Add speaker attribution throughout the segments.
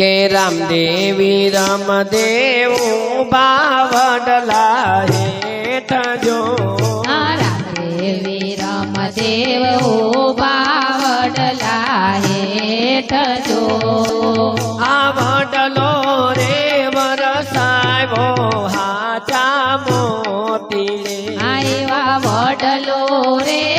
Speaker 1: કે રામદેવી રામદેવ બાવડલા હેઠ જો
Speaker 2: રામદેવી રમદેવ બાવડલા હેઠ જો
Speaker 1: આ વડલો રે વરસાવ્યો હાચા મોતી
Speaker 2: આવ્યા વડલો રે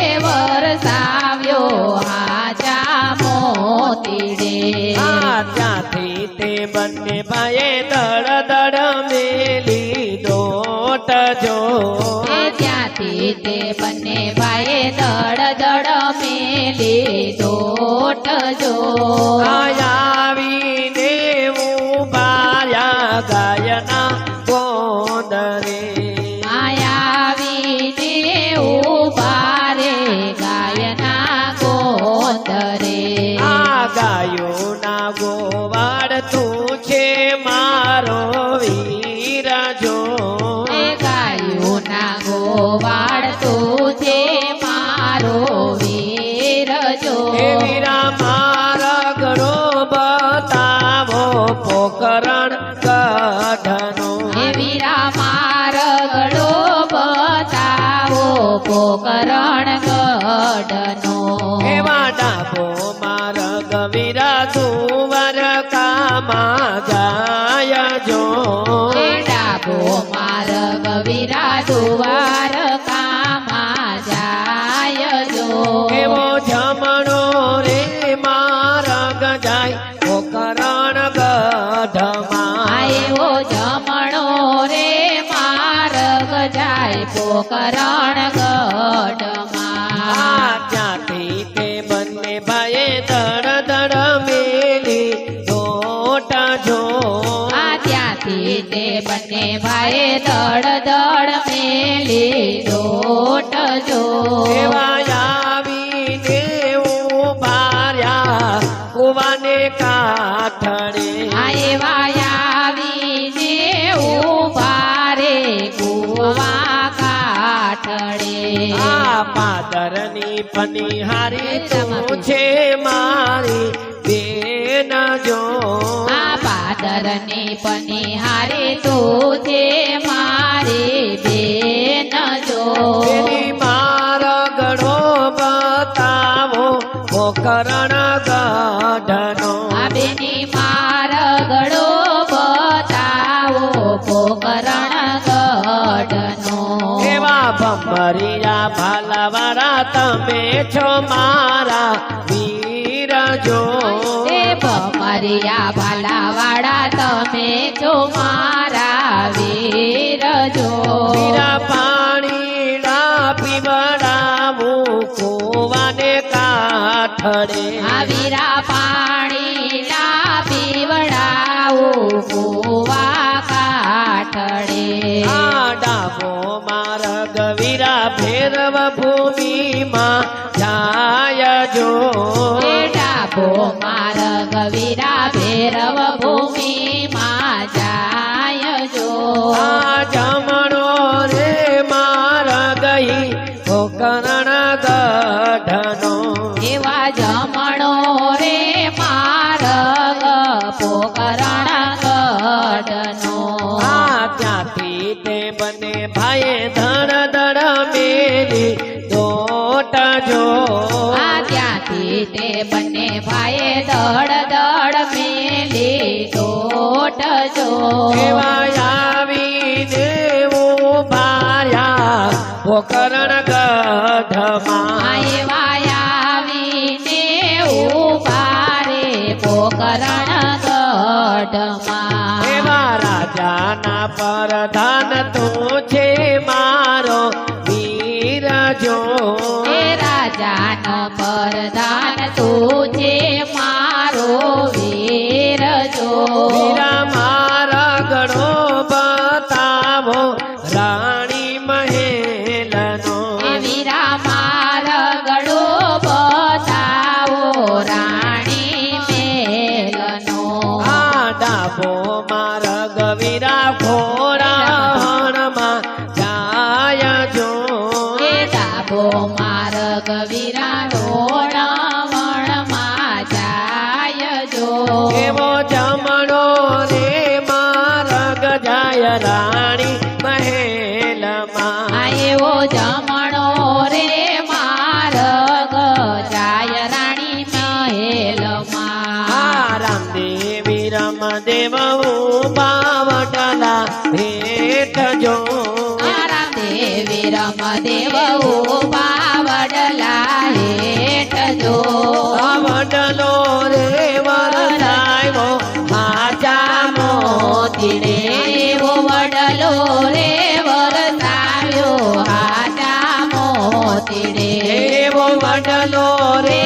Speaker 1: ભાઈએ દળ દળ મેલી દોટ જો.
Speaker 2: ત્યાંથી તે બંને ભાઈએ દળ દળ મેલી દોટ જો.
Speaker 1: ગાયોના તું છે મારો વીર જો.
Speaker 2: વીરા
Speaker 1: મારા ગળો બતાવો પોકરણ કઢનો
Speaker 2: વીરા મારગડો બતાવો પોકરણ ગઢનો.
Speaker 1: એવા ડાબો મારગ વીરા તુવર એવો જમણો રે મારગ જાય પોકરણ ગઢમાં.
Speaker 2: એવો જમણો રે મારગ જાય પોકરણ ગઢમાં.
Speaker 1: ત્યાંથી તે બંને ભાઈ દડ દડ મેલી દોટ જો
Speaker 2: આ ત્યાંથી તે બંને ભાઈ દડ દડ મેલી દોટ જો
Speaker 1: એવા કાઠડે આ પાદરની પનિહારી તું છે મારી. બેન જો.
Speaker 2: આ પાદરની પનિહારી તું છે
Speaker 1: ભમરિયા ભાલાવાળા તમે છો મારા વીર જો
Speaker 2: ભમરિયા ભાલાવાળા તમે છો મારા વીર જો
Speaker 1: વીરા પાણીડા પીવડાવું કુવાને કાઠડે
Speaker 2: આ વીરા પાણી ના પીવડાવું કુવા કાઠડે
Speaker 1: આ ડાબો માર્ગ વીરા ભેરવ ભૂમિમાં જાય જો.
Speaker 2: એ ડાબો માર્ગ વીરા ભૈરવ ભૂમિમાં જાય જો.
Speaker 1: જમણો રે માર્ગ ગઈ કરણ ગઢનો.
Speaker 2: એવા જમણો
Speaker 1: તે ભાઈ ધણ ધડ મેલી દોટ જો
Speaker 2: આ ત્યાંથી તે બંને ભાઈ દોડ દોડ મેલી દોટ જો
Speaker 1: આવી દેવું ભાર્યા પોકરણ ગઢમાં.
Speaker 2: એવા આવીને ઊભા રે પોકરણ ગઢમાં.
Speaker 1: રાજાના પરધાન તું વીર જો
Speaker 2: રાજા રાજાનો પરદાન તું છે મારો વીર જો.
Speaker 1: વીરા મારા ગણો બતાવો રાણી મહેલનો.
Speaker 2: એ મારા મારગડો બતાવો રાણી મેલનો
Speaker 1: આ ડાબો મારા વીરા ઘોડાહણમાં આવ્યો
Speaker 2: જમણો રે મારગ જાય રાણી
Speaker 1: મહેલમાં રામદેવી રામદેવ પાવટલા હેઠ જો.
Speaker 2: રામદેવી રામદેવ
Speaker 1: ಮಾಡಲೋರೇ